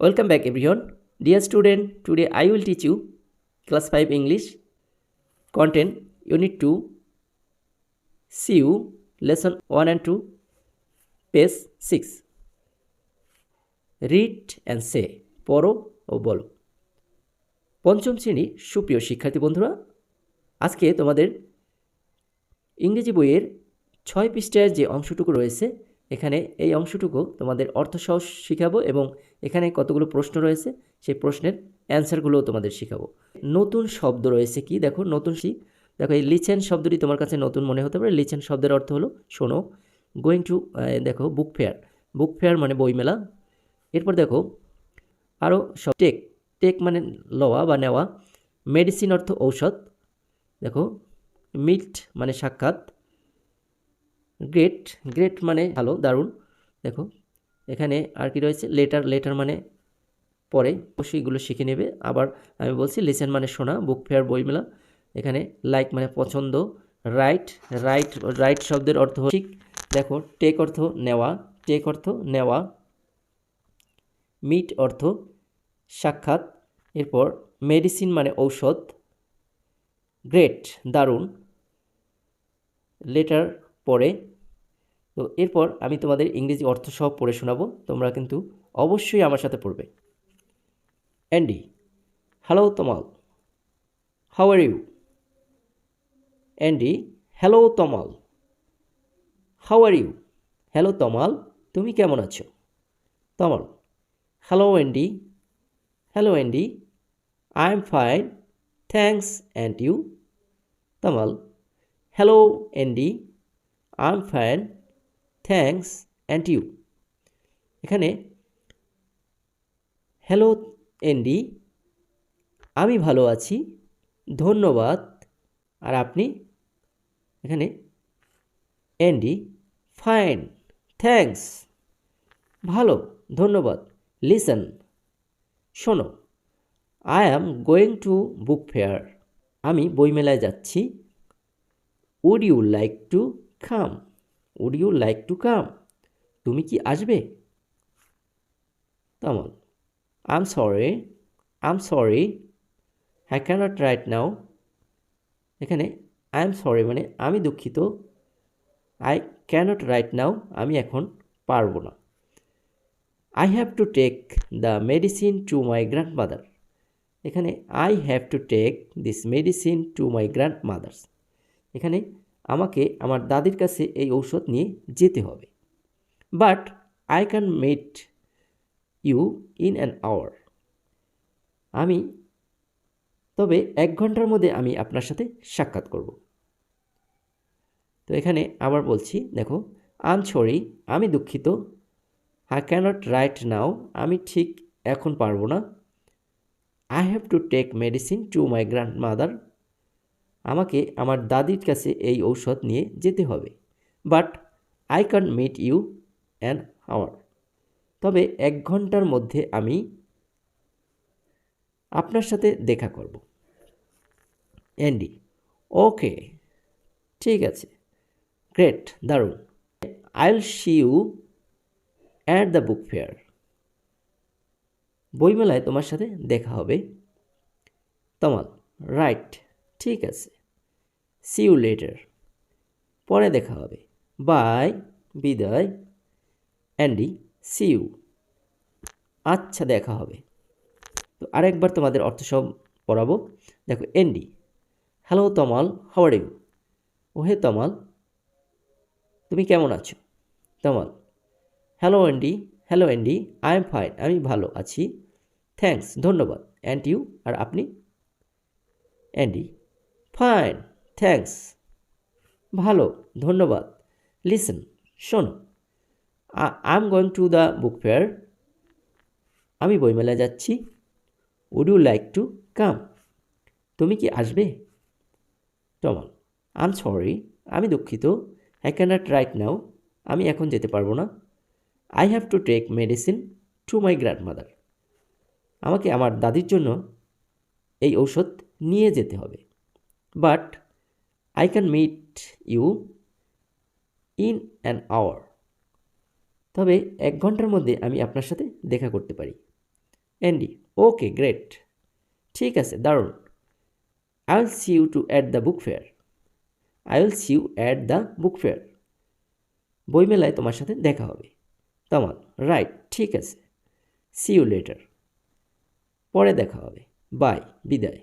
Welcome back everyone. Dear student, today I will teach you class 5 English content unit 2 CU lesson 1 and 2 page 6 read and say পড়ো ও বলো পঞ্চম শ্রেণি সুপ্রিয় শিক্ষার্থী বন্ধুরা আজকে তোমাদের ইংরেজি বইয়ের ছয় পৃষ্ঠার যে অংশটুকু রয়েছে এখানে এই অংশটুকু তোমাদের অর্থসহ শিখাবো এবং এখানে কতগুলো প্রশ্ন রয়েছে, সেই প্রশ্নের অ্যান্সারগুলোও তোমাদের শিখাবো। নতুন শব্দ রয়েছে কি? দেখো, নতুন শি দেখো, এই লিচেন শব্দটি তোমার কাছে নতুন মনে হতে পারে। লিচেন শব্দের অর্থ হলো, শোনো গোয়িং টু দেখো বুক ফেয়ার বুক ফেয়ার মানে বইমেলা। এরপর দেখো আরও সব টেক টেক মানে লওয়া বা নেওয়া। মেডিসিন অর্থ ঔষধ। দেখো মিল্ট মানে সাক্ষাৎ। গ্রেট গ্রেট মানে ভালো, দারুণ। দেখো, এখানে আর কি রয়েছে? লেটার লেটার মানে পরে অবশ্যই এগুলো শিখে নেবে। আবার আমি বলছি, লিসেন মানে শোনা, বুক ফেয়ার, বইমেলা। এখানে লাইক মানে পছন্দ, রাইট রাইট রাইট শব্দের অর্থ ঠিক। দেখো, টেক অর্থ নেওয়া, টেক অর্থ নেওয়া। মিট অর্থ সাক্ষাৎ। এরপর মেডিসিন মানে ঔষধ। গ্রেট, দারুণ। লেটার পরে। তো এরপর আমি তোমাদের ইংরেজি অর্থ সহ পড়ে শোনাবো। তোমরা কিন্তু অবশ্যই আমার সাথে পড়বে। Andy hello Tomal how are you Andy hello Tomal how are you hello Tomal তুমি কেমন আছো? Tomal hello Andy hello Andy I am fine thanks and you Tomal hello Andy I am fine thanks and you এখানে hello Andy আমি ভালো আছি, ধন্যবাদ। আর আপনি, এখানে অ্যান্ডি ফাইন থ্যাঙ্কস ভালো, ধন্যবাদ। লিসন শোনো I am going to book fair আমি বইমেলায় যাচ্ছি। Would you like to come would you like to come তুমি কি আসবে? Tomal I am sorry I sorry sorry can not right now এখানে আই এম সরি মানে আমি দুঃখিত। আই ক্যানট রাইট নাও আমি এখন পারব না। I have to take the medicine to my grandmother এখানে I have to take this medicine to my grandmother's এখানে আমাকে আমার দাদির কাছে এই ঔষধ নিয়ে যেতে হবে। But I can met you in an hour আমি, তবে এক ঘণ্টার মধ্যে আমি আপনার সাথে সাক্ষাৎ করব। তো এখানে আবার বলছি, দেখো আম সরি আমি দুঃখিত। আই ক্যানট রাইট নাও আমি ঠিক এখন পারব না। I have to take medicine to my grandmother আমাকে আমার দাদির কাছে এই ঔষধ নিয়ে যেতে হবে। But I can meet you an hour. তবে এক ঘণ্টার মধ্যে আমি আপনার সাথে দেখা করব। অ্যান্ডি, ওকে, ঠিক আছে। গ্রেট, দারুণ। I'll see you at the book fair. বইমেলায় তোমার সাথে দেখা হবে। তমাল, রাইট। ঠিক আছে। সি ইউ লেটার পরে দেখা হবে। বাই বিদায়। অ্যান্ডি সি ইউ আচ্ছা দেখা হবে। তো আরেকবার তোমাদের অর্থ সব পড়াবো। দেখো এন্ডি হ্যালো তমাল হাওয়ার ইউ ও হে তমাল তুমি কেমন আছো? Tomal hello Andy hello Andy I am fine আমি ভালো আছি। থ্যাঙ্কস ধন্যবাদ। অ্যান্ড ইউ আর আপনি? অ্যান্ডি ফাইন থ্যাঙ্কস ভালো, ধন্যবাদ। লিসন শোনো I am going to the book fair আমি বইমেলায় যাচ্ছি। Would you like to come তুমি কি আসবে? টমল আই এম সরি আমি দুঃখিত। আই ক্যানট রাইট নাও আমি এখন যেতে পারব না। I have to take medicine to my grandmother আমাকে আমার দাদির জন্য এই ঔষধ নিয়ে যেতে হবে। But I can meet you in an hour তবে এক ঘণ্টার মধ্যে আমি আপনার সাথে দেখা করতে পারি। অ্যান্ডি ওকে গ্রেট ঠিক আছে, দারুণ। I will see you too at the book fair I will see you at the book fair বইমেলায় তোমার সাথে দেখা হবে। তামাল রাইট ঠিক আছে। সি ইউ লেটার পরে দেখা হবে। বাই বিদায়।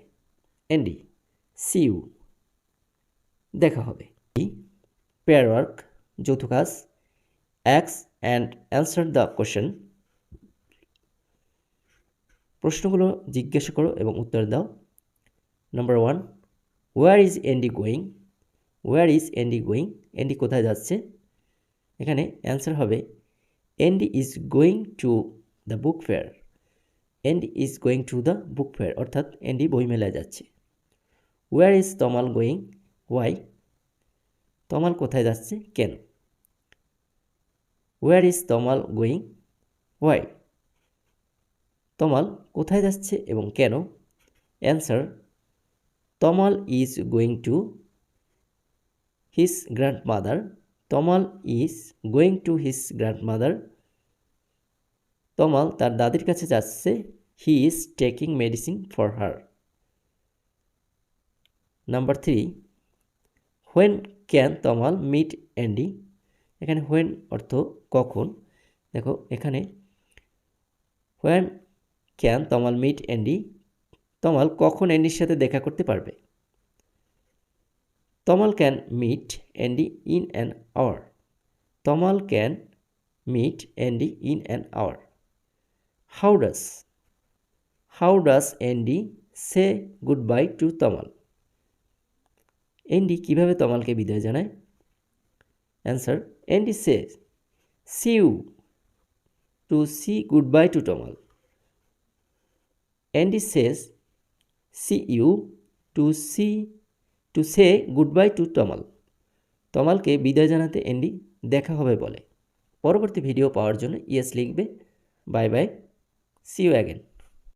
Andy see you. দেখা হবে। পেয়ার ওয়ার্ক যৌথ কাজ অ্যাক্স অ্যান্ড অ্যান্সার দ্য কোশ্চেন প্রশ্নগুলো জিজ্ঞাসা করো এবং উত্তর দাও। Number one where is Andy going where is Andy going Andy কোথায় যাচ্ছে? এখানে অ্যান্সার হবে Andy is going to the book fair Andy is going to the book fair অর্থাৎ এন্ডি বইমেলায় যাচ্ছে। Where is Tomal going why Tomal কোথায় যাচ্ছে? কেন? Where is Tomal going why Tomal কোথায় যাচ্ছে এবং কেন? Answer Tomal is going to his grandmother Tomal is going to his grandmother Tomal তার দাদির কাছে যাচ্ছে। He is taking medicine for her number three when can Tomal meet Andy এখানে when অর্থ কখন? দেখো, এখানে when can Tomal meet Andy Tomal কখন অ্যান্ডির সাথে দেখা করতে পারবে? Tomal can meet Andy in an hour Tomal can meet Andy in an hour how does how does Andy say goodbye to Tomal Andy কীভাবে তমালকে বিদায় জানায়? Answer Andy say see you to see goodbye to Tomal Andy says see you to see to say goodbye to Tomal তমালকে বিদায় জানাতে Andy দেখা হবে বলে। পরবর্তী ভিডিও পাওয়ার জন্য ইয়েস লিখবে। Bye bye see you again